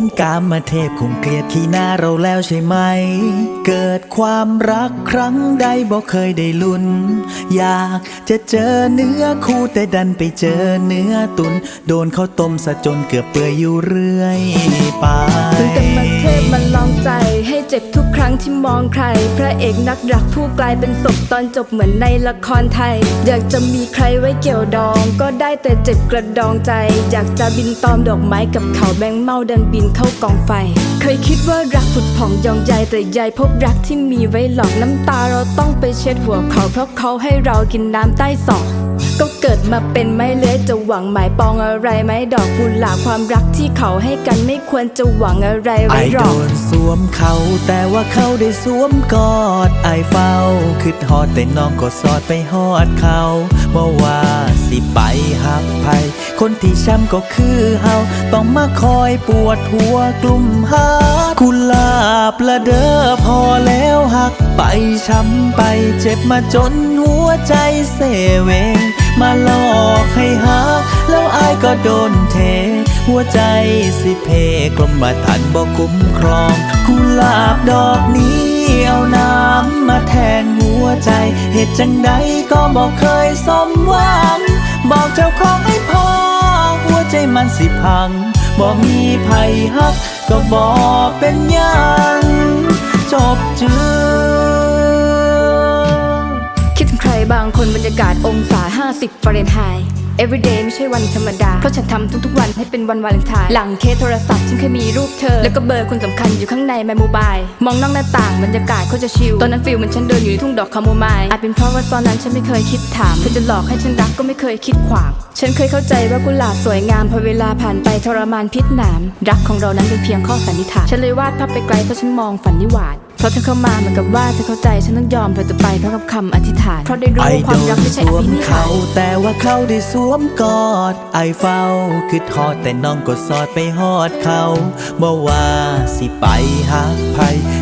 ท่านกามมาเทพคงเกลียดขี้หน้าเราแล้วใช่ไหม เกิดความรักครั้งใดบอกเคยได้ลุ้น อยากจะเจอเนื้อคู่แต่ดันไปเจอเนื้อตุน โดนเขาต้มซะจนเกือบเปื่อยอยู่เรื่อยไปถึงกันมาเทพมันลองใจให้เจ็บทุกครั้งที่มองใคร พระเอกนักรักผู้กลายเป็นศพตอนจบเหมือนในละครไทย อยากจะมีใครไว้เกี่ยวดอง ก็ได้แต่เจ็บกระดองใจ อยากจะบินตอมดอกไม้กับเขาแบงเมาดันบินเข้ากองไฟ เคยคิดว่ารักผุดผ่องยองใยแต่ใยพบรักที่มีไว้หลอกน้ำตาเราต้องไปเช็ดหัวเขาเพราะเขาให้เรากินน้ำใต้ศอกก็เกิดมาเป็นไม่เลื้อยจะหวังหมายปองอะไรไหมดอกกุหลาบความรักที่เขาให้กันไม่ควรจะหวังอะไรไอไว้หรโดอกนสวมเขาแต่ว่าเขาได้สวมกอดไอเฝ้าคิดฮอดแต่น้องก็สอดไปฮอดเขาเมื่อว่าสิไปหักไผ คนที่ช้ำก็คือเฮาต้องมาคอยปวดหัวกลุ่มหากุลาบละเด้อพอแล้วหักไปช้ำไปเจ็บมาจนหัวใจเสเวง มาหลอกให้หักแล้วอายก็โดนเท หัวใจสิเพกลมมาทันบอกคุ้มครองกุลาบดอกนี้เอาน้ำมาแทงหัวใจ เหตุจังใดก็บอกเคยสมหวัง บอกเจ้าของให้พอ มันสิพังบอกมีไผ่ฮัก ก็บอกเป็นยังจบจืดคิดถึงใครบางคนบรรยากาศองศา 50ฟาเรนไฮต์ everyday ไม่ใช่วันธรรมดา เพราะฉันทำทุกๆวันให้เป็นวันวาเลนไทน์หลังเคสโทรศัพท์ฉันเคยมีรูปเธอ แล้วก็เบอร์คนสำคัญอยู่ข้างในแมโมบาย มองนอกหน้าต่างบรรยากาศเขาจะชิล ตอนนั้นฟิลเหมือนฉันเดินอยู่ในทุ่งดอกคาโมไมล์อาจเป็นเพราะว่าตอนนั้นฉันไม่เคยคิดถามเธอจะหลอกให้ฉันรักก็ไม่เคยคิดขวาง ฉันเคยเข้าใจว่ากุหลาบสวยงามพอเวลาผ่านไปทรมานพิษหนามรักของเรานั้นเป็นเพียงข้อสันนิษฐานฉันเลยวาดภาพไปไกลเพราะฉันมองฝันนิวาด เพราะเธอเข้ามาเหมือนกับว่าเธอเข้าใจฉันต้องยอมเธอจะไปเพราะกับคำอธิษฐานเพราะได้รู้ไอว่าความโดรักนไม่ใช่สอวมภินิหาเขารแต่ว่าเขาได้สวมกอดไอเฝ้าคือทอดแต่น้องก็สอดไปฮอดเขาบ่ว่าสิไปหักไผ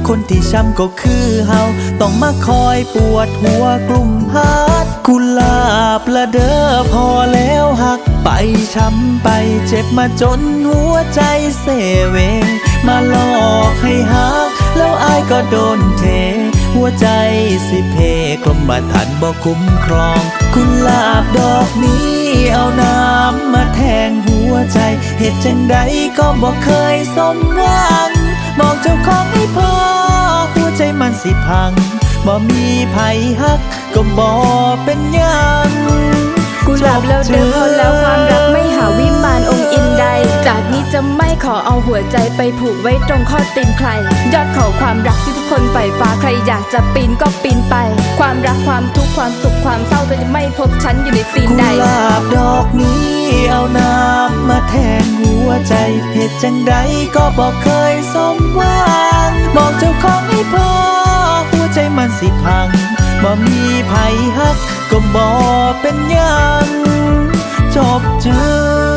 คนที่ช้ำก็คือเฮาต้องมาคอยปวดหัวกลุ่มฮาดกุหลาบละเด้อพอแล้วหักไปช้ำไปเจ็บมาจนหัวใจเสเวงมาหลอกให้หักแล้วอาย ก็โดนเท หัวใจสิเพกลมมาทันบอกคุ้มครองกุหลาบดอกนี้เอาน้ำมาแทงหัวใจ เหตุจังใดก็บอกเคยสมหวังบอกเจ้าของให้พอ หัวใจมันสิพังบ่มีภัยฮักก็บ่เป็นยังกุหลาบแล้วเดิมพอแล้วความรัก ขอเอาหัวใจไปผูกไว้ตรงข้อตีนใคร ยอดเขาความรักที่ทุกคนใฝ่ฟ้าใครอยากจะปีนก็ปีนไป ความรักความทุกข์ความสุขความเศร้าเธอจะไม่พบฉันอยู่ในซีนกุหลาบดอกนี้เอาน้ำมาแทงหัวใจเหตุจังใดก็บอกเคยสมหวังบอกเจ้าของให้พอหัวใจมันสิพังบ่มีภัยฮักก็บอกเป็นยังจบเจอ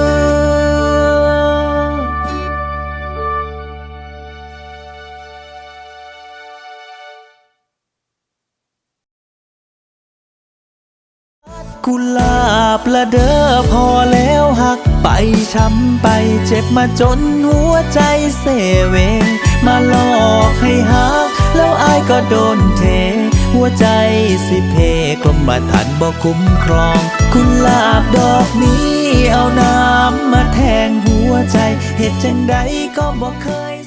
กุหลาบละเด้อพอแล้วหักไปช้ำไปเจ็บมาจนหัวใจเสเว มาหลอกให้หัก แล้วอายก็โดนเท หัวใจสิเพกลมมาทันบอกคุ้มครอง กุหลาบดอกนี้เอาน้ำมาแทงหัวใจ เหตุจังใดก็บอกเคย